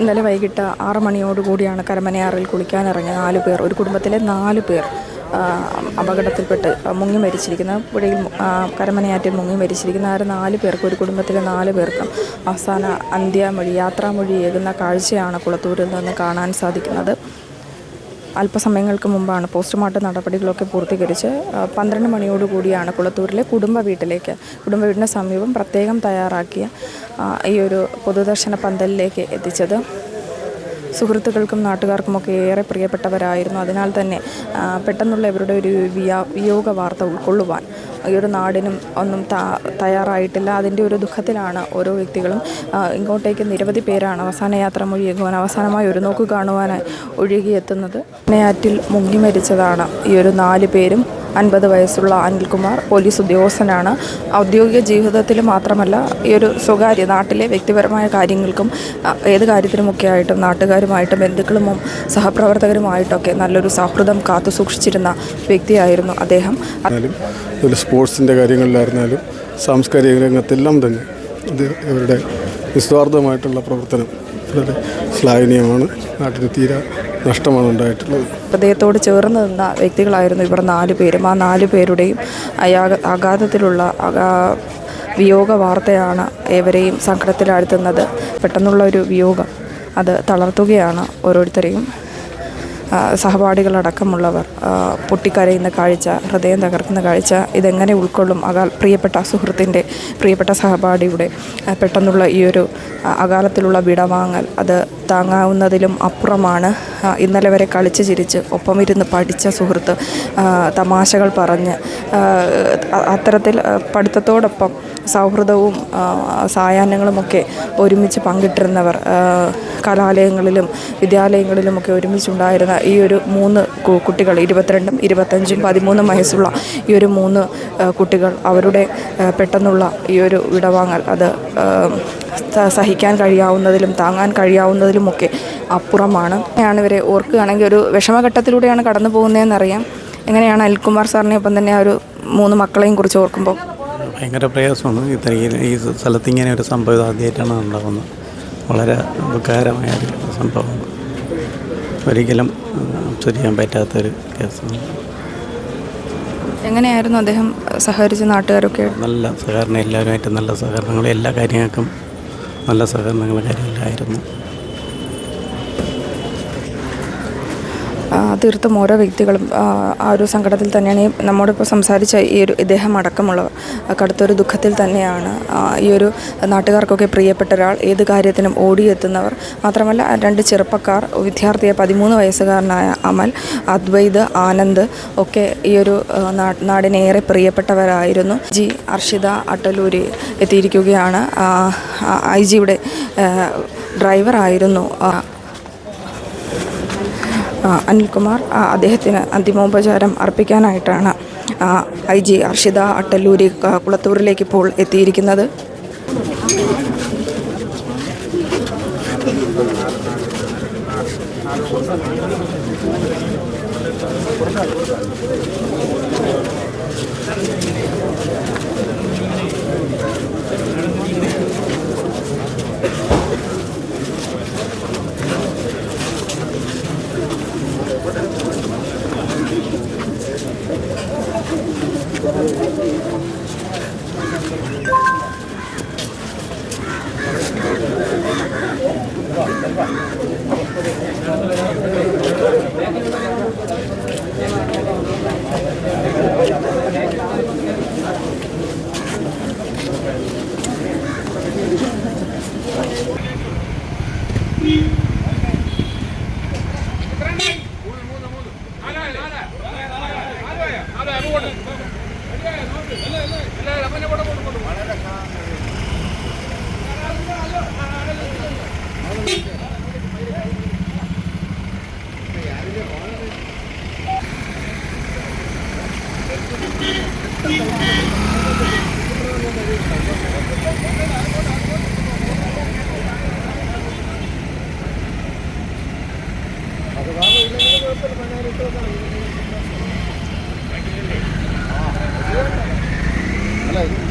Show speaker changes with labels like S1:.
S1: ഇന്നലെ വൈകിട്ട് ആറ് മണിയോടുകൂടിയാണ് കരമനയാറിൽ കുളിക്കാനിറങ്ങിയ നാല് പേർ ഒരു കുടുംബത്തിലെ നാല് പേർ അപകടത്തിൽപ്പെട്ട് മുങ്ങി മരിച്ചിരിക്കുന്ന പുഴയിൽ കരമനയാറ്റിൽ മുങ്ങി മരിച്ചിരിക്കുന്ന ആ നാല് പേർക്ക് ഒരു കുടുംബത്തിലെ നാല് പേർക്കും അവസാന അന്ത്യമൊഴി യാത്രാമൊഴി ഏകുന്ന കാഴ്ചയാണ് കുളത്തൂരിൽ നിന്ന് കാണാൻ സാധിക്കുന്നത്. അല്പസമയങ്ങൾക്ക് മുമ്പാണ് പോസ്റ്റ്മോർട്ടം നടപടികളൊക്കെ പൂർത്തീകരിച്ച് പന്ത്രണ്ട് മണിയോടുകൂടിയാണ് കുളത്തൂരിലെ കുടുംബ വീട്ടിലേക്ക് കുടുംബ വീടിന് സമീപം പ്രത്യേകം തയ്യാറാക്കിയ ഈ ഒരു പൊതുദർശന പന്തലിലേക്ക് എത്തിച്ചത്. സുഹൃത്തുക്കൾക്കും നാട്ടുകാർക്കുമൊക്കെ ഏറെ പ്രിയപ്പെട്ടവരായിരുന്നു. അതിനാൽ തന്നെ പെട്ടെന്നുള്ള ഇവരുടെ ഒരു വിയാ വിയോഗ വാർത്ത ഉൾക്കൊള്ളുവാൻ ഈ ഒരു നാടിനും ഒന്നും തയ്യാറായിട്ടില്ല. അതിന്റെ ഒരു ദുഃഖത്തിലാണ് ഓരോ വ്യക്തികളും ഇങ്ങോട്ടേക്ക് നിരവധി പേരാണ് അവസാന യാത്ര മുഴുകുവാൻ അവസാനമായി ഒരു നോക്ക് കാണുവാനായി ഒഴുകിയെത്തുന്നത്. നെയ്യാറ്റിൽ മുങ്ങി മരിച്ചതാണ് ഈ ഒരു നാല് പേരും. അൻപത് വയസ്സുള്ള അനിൽകുമാർ പോലീസ് ഉദ്യോഗസ്ഥനാണ്. ഔദ്യോഗിക ജീവിതത്തിൽ മാത്രമല്ല ഈ ഒരു സ്വകാര്യ നാട്ടിലെ വ്യക്തിപരമായ കാര്യങ്ങൾക്കും ഏത് കാര്യത്തിനുമൊക്കെ ആയിട്ടും നാട്ടുകാരുമായിട്ടും ബന്ധുക്കളും സഹപ്രവർത്തകരുമായിട്ടൊക്കെ നല്ലൊരു സൗഹൃദം കാത്തു സൂക്ഷിച്ചിരുന്ന വ്യക്തിയായിരുന്നു അദ്ദേഹം.
S2: സ്പോർട്സിന്റെ കാര്യങ്ങളിലായിരുന്നാലും സാംസ്കാരിക രംഗത്തെല്ലാം തന്നെ ഇവരുടെ നിസ്വാർത്ഥമായിട്ടുള്ള പ്രവർത്തനം. വളരെ ശ്ലാഘനീയമാണ്. നാട്ടിന് തീരെ നഷ്ടമാണ് ഉണ്ടായിട്ടുള്ളത്.
S1: ഹൃദയത്തോട് ചേർന്ന് നിന്ന വ്യക്തികളായിരുന്നു ഇവർ നാല് പേരും. ആ നാല് പേരുടെയും അയാ- അഗാധത്തിലുള്ള അഗാ വിയോഗ വാർത്തയാണ് ഏവരെയും സങ്കടത്തിലാഴ്ത്തുന്നത്. പെട്ടെന്നുള്ള ഒരു വിയോഗം അത് തളർത്തുകയാണ് ഓരോരുത്തരെയും. സഹപാഠികളടക്കമുള്ളവർ പൊട്ടിക്കരയുന്ന കാഴ്ച ഹൃദയം തകർക്കുന്ന കാഴ്ച ഇതെങ്ങനെ ഉൾക്കൊള്ളും അകാൽ പ്രിയപ്പെട്ട സുഹൃത്തിന്റെ പ്രിയപ്പെട്ട സഹപാഠിയുടെ പെട്ടെന്നുള്ള ഈ ഒരു അകാലത്തിലുള്ള വിടവാങ്ങൽ അത് താങ്ങാവുന്നതിലും അപ്പുറമാണ്. ഇന്നലെ വരെ കളിച്ച് ചിരിച്ച് ഒപ്പം ഇരുന്ന് പഠിച്ച സുഹൃത്ത് തമാശകൾ പറഞ്ഞ് അത്തരത്തിൽ പഠിത്തത്തോടൊപ്പം സൗഹൃദവും സായാഹ്നങ്ങളുമൊക്കെ ഒരുമിച്ച് പങ്കിട്ടിരുന്നവർ കലാലയങ്ങളിലും വിദ്യാലയങ്ങളിലുമൊക്കെ ഒരുമിച്ചുണ്ടായിരുന്ന ഈ ഒരു മൂന്ന് കുട്ടികൾ ഇരുപത്തിരണ്ടും ഇരുപത്തഞ്ചും പതിമൂന്നും വയസ്സുള്ള ഈ ഒരു മൂന്ന് കുട്ടികൾ അവരുടെ പെട്ടെന്നുള്ള ഈ ഒരു വിടവാങ്ങൽ അത് സഹിക്കാൻ കഴിയാവുന്നതിലും താങ്ങാൻ കഴിയാവുന്നതിലുമൊക്കെ അപ്പുറമാണ്. ആണ് ഇവരെ ഓർക്കുകയാണെങ്കിൽ ഒരു വിഷമഘട്ടത്തിലൂടെയാണ് കടന്നു പോകുന്നതെന്നറിയാം. എങ്ങനെയാണ് അനിൽകുമാർ സാറിനെ ഒപ്പം തന്നെ ആ ഒരു മൂന്ന് മക്കളെയും കുറിച്ച് ഓർക്കുമ്പോൾ?
S3: ഭയങ്കര പ്രയാസമാണ്. ഇത്രയും ഈ സ്ഥലത്ത് ഇങ്ങനെ ഒരു സംഭവം ആദ്യമായിട്ടാണ് ഉണ്ടാകുന്നത്. വളരെ ദുഃഖകരമായ ഒരു സംഭവം. ഒരിക്കലും ചെയ്യാൻ പറ്റാത്തൊരു കേസാണ്.
S1: എങ്ങനെയായിരുന്നു അദ്ദേഹം സഹകരിച്ച നാട്ടുകാരൊക്കെ?
S3: നല്ല സഹകരണം എല്ലാവരുമായിട്ട് നല്ല സഹകരണങ്ങൾ എല്ലാ കാര്യങ്ങൾക്കും നല്ല സഹകരണങ്ങൾ കാര്യങ്ങളിലായിരുന്നു
S1: തീർത്തും ഓരോ വ്യക്തികളും ആ, ഒരു സങ്കടത്തിൽ തന്നെയാണ് ഈ നമ്മോടിപ്പോൾ സംസാരിച്ച ഈ ഒരു ഇദ്ദേഹം അടക്കമുള്ളവർ. കടുത്തൊരു ദുഃഖത്തിൽ തന്നെയാണ് ഈ ഒരു നാട്ടുകാർക്കൊക്കെ പ്രിയപ്പെട്ട ഒരാൾ ഏത് കാര്യത്തിനും ഓടിയെത്തുന്നവർ. മാത്രമല്ല രണ്ട് ചെറുപ്പക്കാർ വിദ്യാർത്ഥിയെ പതിമൂന്ന് വയസ്സുകാരനായ അമൽ അദ്വൈത് ആനന്ദ് ഒക്കെ ഈ ഒരു നാടിനേറെ പ്രിയപ്പെട്ടവരായിരുന്നു. ജി അർഷിത അട്ടലൂരി എത്തിയിരിക്കുകയാണ്. ഐ ജിയുടെ ഡ്രൈവറായിരുന്നു അനിൽകുമാർ അദ്ദേഹത്തിന് അന്തിമോപചാരം അർപ്പിക്കാനായിട്ടാണ് ഐ ജി അർഷിത അട്ടല്ലൂരി കുളത്തൂരിലേക്ക് ഇപ്പോൾ എത്തിയിരിക്കുന്നത് Thank you. Thank you. അല്ല